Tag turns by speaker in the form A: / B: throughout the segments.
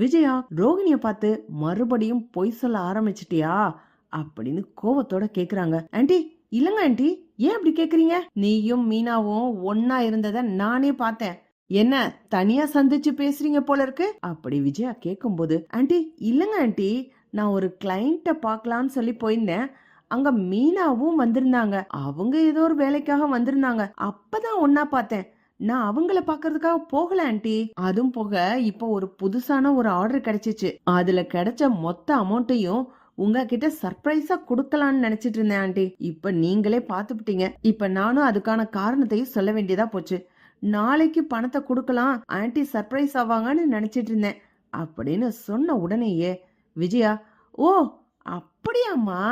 A: விஜயா ரோகிணிய பார்த்து மறுபடியும் பொய் சொல்ல ஆரம்பிச்சிட்டியா? அப்படின்னு கோவத்தோட கேக்குறாங்க. ஆண்டி இல்லங்க ஆண்டி ஏன் அப்படி கேக்குறீங்க? நீயும் மீனாவும் ஒன்னா இருந்தத நானே பார்த்தேன். என்ன தனியா சந்திச்சு பேசுறீங்க போல இருக்கு? அப்படி விஜயா கேக்கும்போது ஆண்டி இல்லங்க ஆண்டி நான் ஒரு கிளைண்ட்ட பார்க்கலாம்னு சொல்லி போயிருந்தேன். அங்க மீனாவும் வந்திருந்தாங்க. அவங்க ஏதோ ஒரு வேலைக்காக வந்திருந்தாங்க. அப்பதான் ஒன்னா பார்த்தேன். நான் அவங்கள பாக்குறதுக்காக போகல ஆண்டி. அதுவும் போக இப்போ ஒரு புதுசான ஒரு ஆர்டர் கிடைச்சிச்சு. அதுல கிடைச்ச மொத்த அமௌண்ட்டையும் உங்ககிட்ட சர்ப்ரைஸா கொடுக்கலாம்னு நினைச்சிட்டு இருந்தேன் ஆண்டி. இப்ப நீங்களே பாத்துப்பிட்டீங்க இப்ப நானும் அதுக்கான காரணத்தையும் சொல்ல வேண்டியதா போச்சு. நாளைக்கு பணத்தை கொடுக்கலாம் ஆண்டி சர்ப்ரைஸ் ஆவாங்கன்னு நினைச்சிட்டு இருந்தேன். அப்படின்னு சொன்ன உடனேயே விஜயா ஓ அப்படியாம்மா?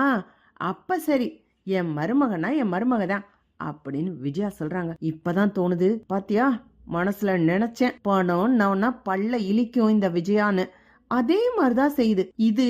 A: அப்ப சரி. என் மருமகனா என் மருமக தான் அப்படின்னு விஜயா சொல்றாங்க. இப்பதான் தோணுது. பாத்தியா? மனசுல நினைச்சேன். பணம் நான் பல்ல இழிக்கும் இந்த விஜயான்னு. அதே மாதிரிதான் செய்யுது. இது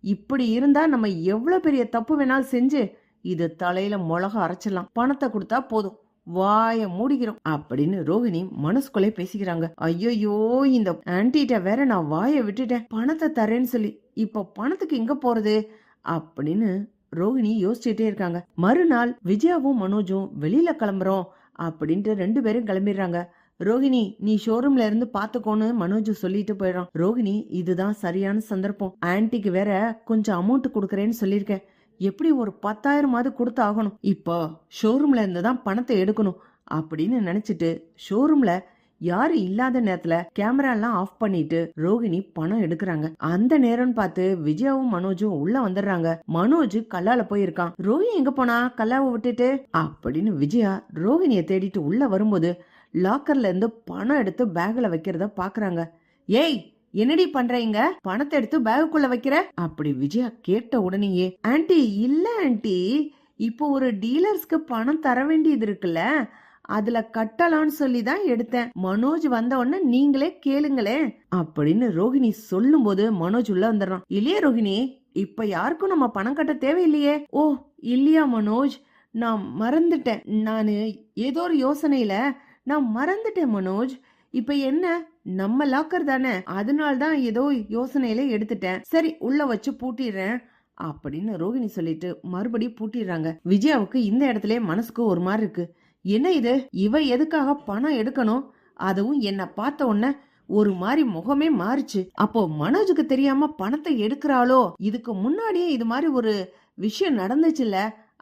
A: இப்படி இருந்தா நம்ம எவ்வளவு பெரிய தப்பு வேணாலும் செஞ்சு இது தலையில மிளகா அரைச்சிடலாம். பணத்தை கொடுத்தா போதும். வாய மூடிக்கிறோம் அப்படின்னு ரோகிணி மனசுக்குள்ளே பேசிக்கிறாங்க. ஐயோயோ இந்த ஆன்டிட்ட வேற நான் வாய விட்டுட்டேன். பணத்தை தரேன்னு சொல்லி இப்ப பணத்துக்கு எங்க போறது? அப்படின்னு ரோகிணி யோசிச்சுட்டே இருக்காங்க. மறுநாள் விஜயாவும் மனோஜும் வெளியில கிளம்புறோம் அப்படின்ட்டு ரெண்டு பேரும் கிளம்பிடுறாங்க. ரோகிணி நீ ஷோரூம்ல இருந்து பாத்துக்கோன்னு மனோஜ் சொல்லிட்டு போயிடும் ரோகிணி இதுதான் சரியான சந்தர்ப்பம். ஆன்டிக்கு வேற கொஞ்சம் அமௌண்ட் கொடுக்கறேன்னு சொல்லியிருக்கேன். எப்படி ஒரு பத்தாயிரமாவது கொடுத்து ஆகணும்? இப்போ ஷோரூம்ல இருந்து தான் பணத்தை எடுக்கணும் அப்படின்னு நினைச்சிட்டு ஷோரூம்ல யாரும் இல்லாத நேரத்துல கேமரா எல்லாம் ஆஃப் பண்ணிட்டு ரோகிணி பணம் எடுக்கிறாங்க. அந்த நேரம்னு பார்த்து விஜயாவும் மனோஜும் உள்ள வந்துடுறாங்க. மனோஜ் கல்லால போயிருக்கான். ரோஹிணி எங்க போனா? கல்லாவை விட்டுட்டு? அப்படின்னு விஜயா ரோஹிணிய தேடிட்டு உள்ள வரும்போது லாக்கர்ல இருந்து பணம் எடுத்து பேக்ல வைக்கிறத பாக்குறாங்க. ஏய் என்னடி பண்றீங்க பணத்தை எடுத்து பேகுக்குள்ள வைக்கிற? அப்படி விஜயா கேட்ட உடனேயே ஆன்டி இல்ல ஆன்டி இப்போ ஒரு டீலர்ஸ்க்கு பணம் தர வேண்டியது இருக்குல்ல. அதுல கட்டலாம்னு சொல்லி தான் எடுத்தேன். மனோஜ் வந்த உடனே நீங்களே கேளுங்களே அப்படின்னு ரோஹிணி சொல்லும்போது மனோஜ் உள்ள வந்துடுறான். இல்லையே ரோஹிணி இப்ப யாருக்கும் நம்ம பணம் கட்ட தேவையில்லையே. ஓ இல்லையா மனோஜ்? நான் மறந்துட்டேன். நான் ஏதோ ஒரு யோசனையில நான் மறந்துட்டேன் மனோஜ். இப்ப என்ன? நம்ம லாக்கர் தானே. அதனால தான் ஏதோ யோசனையில எடுத்துட்டேன். சரி உள்ள வச்சு பூட்டிடுறேன் அப்படின்னு ரோகிணி சொல்லிட்டு மறுபடியும் பூட்டிடுறாங்க. விஜயாவுக்கு இந்த இடத்துல மனசுக்கு ஒரு மாதிரி இருக்கு. என்ன இது? இவ எதுக்காக பணம் எடுக்கணும்? அதுவும் என்னை பார்த்த உடனே ஒரு மாதிரி முகமே மாறுச்சு. அப்போ மனோஜுக்கு தெரியாம பணத்தை எடுக்கிறாளோ? இதுக்கு முன்னாடியே இது மாதிரி ஒரு விஷயம் நடந்துச்சுல்ல?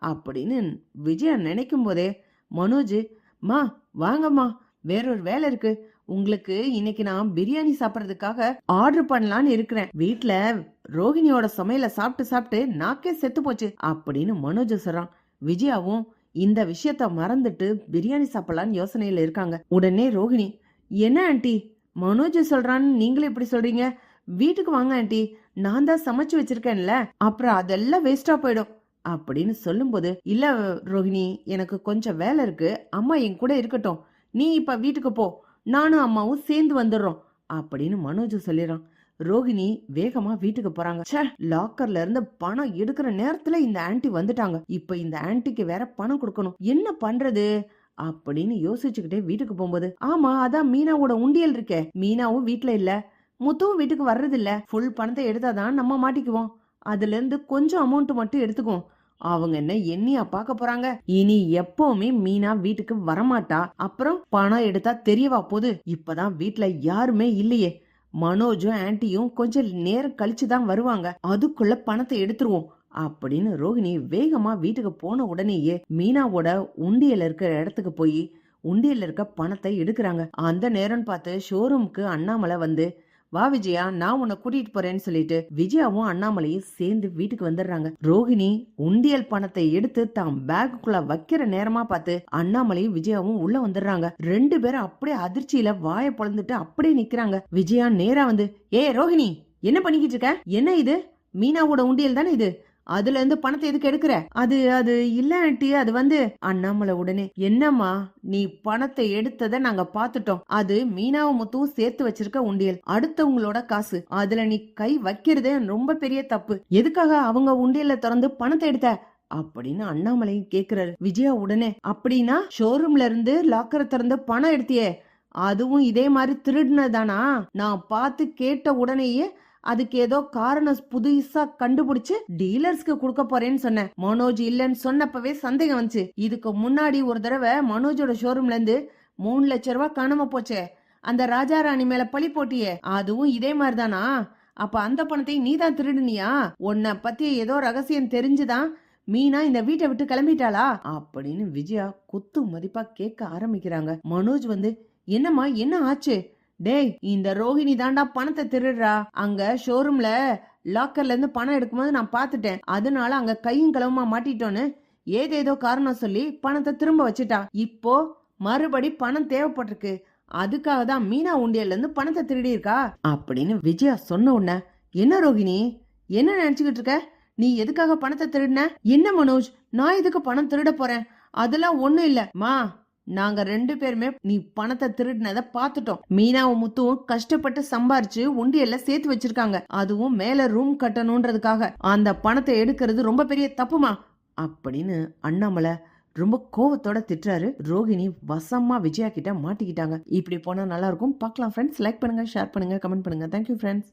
A: அப்படின்னு விஜயா நினைக்கும் போதே மனோஜ் மா வாங்கம்மா. வேறொரு வேலை இருக்கு. உங்களுக்கு இன்னைக்கு நான் பிரியாணி சாப்பிட்றதுக்காக ஆர்டர் பண்ணலான்னு இருக்கிறேன். வீட்ல ரோஹிணியோட சமையல சாப்பிட்டு சாப்பிட்டு நாக்கே செத்து போச்சு அப்படின்னு மனோஜ் சொல்றான். விஜயாவும் இந்த விஷயத்த மறந்துட்டு பிரியாணி சாப்பிடலான்னு யோசனையில இருக்காங்க. உடனே ரோஹிணி என்ன ஆண்டி? மனோஜ் சொல்றான்னு நீங்களே இப்படி சொல்றீங்க? வீட்டுக்கு வாங்க ஆண்டி. நான் தான் சமைச்சு வச்சிருக்கேன்ல. அப்புறம் அதெல்லாம் வேஸ்டா போயிடும். அப்படின்னு சொல்லும்போது இல்ல ரோஹிணி எனக்கு கொஞ்சம் வேலை இருக்கு. அம்மா என் கூட இருக்கட்டும். நீ இப்ப வீட்டுக்கு போ. நானும் அம்மாவும் சேர்ந்து வந்துடுறோம். அப்படின்னு மனோஜ் சொல்லிடுறான். ரோஹிணி வேகமா வீட்டுக்கு போறாங்க. சே லாக்கர்ல இருந்து பணம் எடுக்கிற நேரத்துல இந்த ஆன்டி வந்துட்டாங்க. இப்ப இந்த ஆன்ட்டிக்கு வேற பணம் கொடுக்கணும். என்ன பண்றது? அப்படின்னு யோசிச்சுக்கிட்டே வீட்டுக்கு போகும்போது ஆமா அதான் மீனாவோட உண்டியல் இருக்கே. மீனாவும் வீட்டுல இல்ல. முத்துவும் வீட்டுக்கு வர்றது இல்ல ஃபுல் பணத்தை எடுத்தாதான் நம்ம மாட்டிக்குவோம். அதுல இருந்து கொஞ்சம் அமௌண்ட் மட்டும் எடுத்துக்குவோம். அவங்க என்ன எண்ணியா பார்க்க போறாங்க? இனி எப்பவுமே மீனா வீட்டுக்கு வரமாட்டா. அப்புறம் பணம் எடுத்தா தெரியவா போகுது. இப்பதான் வீட்டுல யாருமே இல்லையே. மனோஜும் ஆன்ட்டியும் கொஞ்சம் நேரம் கழிச்சு தான் வருவாங்க. அதுக்குள்ள பணத்தை எடுத்துருவோம். அப்படின்னு ரோஹிணி வேகமா வீட்டுக்கு போன உடனேயே மீனாவோட உண்டியல இருக்கிற இடத்துக்கு போய் உண்டியல இருக்க பணத்தை எடுக்கிறாங்க. அந்த நேரம்னு பார்த்து ஷோரூம்க்கு அண்ணாமலை வந்து வா விஜயா நான் உன்னை கூட்டிட்டு போறேன்னு சொல்லிட்டு விஜயாவும் அண்ணாமலையும் சேர்ந்து வீட்டுக்கு வந்துடுறாங்க. ரோஹிணி உண்டியல் பணத்தை எடுத்து தான் பேக்குக்குள்ள வைக்கிற நேரமா பார்த்து அண்ணாமலையும் விஜயாவும் உள்ள வந்துடுறாங்க. ரெண்டு பேரும் அப்படியே அதிர்ச்சியில வாயை பொழந்துட்டு அப்படியே நிக்கிறாங்க. விஜயா நேரா வந்து ஏ ரோஹிணி என்ன பண்ணிக்கிட்டு இருக்க? என்ன இது? மீனாவோட உண்டியல் தானே இது? அதுல இருந்து பணத்தை எதுக்கு எடுக்கிற? அது அது இல்ல ஆண்டி. அது வந்து அண்ணாமலை உடனே என்னம்மா நீ பணத்தை எடுத்ததை நாங்க பாத்துட்டோம் அது மீனாவ முத்துவும் சேர்த்து வச்சிருக்க உண்டியல். அடுத்தவங்களோட காசு. அதுல நீ கை வைக்கிறதே ரொம்ப பெரிய தப்பு. எதுக்காக அவங்க உண்டியல்ல திறந்து பணத்தை எடுத்த? அப்படின்னு அண்ணாமலையும் கேக்குறாரு. விஜயா உடனே அப்படின்னா ஷோரூம்ல இருந்து லாக்கரை திறந்து பணம் எடுத்தியே. அதுவும் இதே மாதிரி திருடுனதானா நான் பார்த்து கேட்ட உடனேயே அதுக்கு ஏதோ காரணம் புதுசா கண்டுபிடிச்சு டீலர்ஸ்க்கு கொடுக்க போறேன்னு சொன்னேன். மனோஜ் இல்லைன்னு சொன்னப்பவே சந்தேகம் வந்துச்சு. இதுக்கு முன்னாடி ஒரு தடவை மனோஜோட ஷோரூம்ல இருந்து மூணு லட்ச ரூபாய் காணாம போச்சே. அந்த ராஜா ராணி மேல பழி போட்டியே. அதுவும் இதே மாதிரிதானா? அப்ப அந்த பணத்தை நீ தான் திருடுனியா? உன்னை பத்தி ஏதோ ரகசியம் தெரிஞ்சுதான் மீனா இந்த வீட்டை விட்டு கிளம்பிட்டாளா? அப்படின்னு விஜயா குத்து மதிப்பா கேட்க ஆரம்பிக்கிறாங்க. மனோஜ் வந்து என்னம்மா என்ன ஆச்சு? டேய் இந்த ரோஹிணி தாண்டா பணத்தை திருடுறா. அங்க ஷோரூம்ல லாக்கர்ல இருந்து பணம் எடுக்கும்போது நான் பார்த்துட்டேன். அதனால அங்க கையும் களவுமா மாட்டிட்டோன்னு ஏதேதோ காரணம் சொல்லி பணத்தை திரும்ப வச்சுட்டான் இப்போ மறுபடி பணம் தேவைப்பட்டிருக்கு. அதுக்காக தான் மீனா உண்டியல்ல இருந்து பணத்தை திருடி இருக்கா அப்படின்னு விஜயா சொன்ன உடனே என்ன ரோகிணி என்ன நினைச்சுக்கிட்டு இருக்க? நீ எதுக்காக பணத்தை திருடின? என்ன மனோஜ்? நான் எதுக்கு பணம் திருட போறேன்? அதெல்லாம் ஒண்ணும் இல்ல. மா நாங்க ரெண்டு பேருமே நீ பணத்தை திருடினத பாத்துட்டோம் மீனாவும் முத்துவும் கஷ்டப்பட்டு சம்பாரிச்சு உண்டியல்ல சேர்த்து வச்சிருக்காங்க. அதுவும் மேல ரூம் கட்டணும்ன்றதுக்காக அந்த பணத்தை எடுக்கிறது ரொம்ப பெரிய தப்புமா? அப்படின்னு அண்ணாமலை ரொம்ப கோவத்தோட திட்டுறாரு. ரோஹிணி வசமா விஜயா கிட்ட மாட்டிக்கிட்டாங்க. இப்படி போனா நல்லா இருக்கும். பார்க்கலாம் ஃப்ரெண்ட்ஸ் லைக் பண்ணுங்க ஷேர் பண்ணுங்க கமெண்ட் பண்ணுங்க. Thank you friends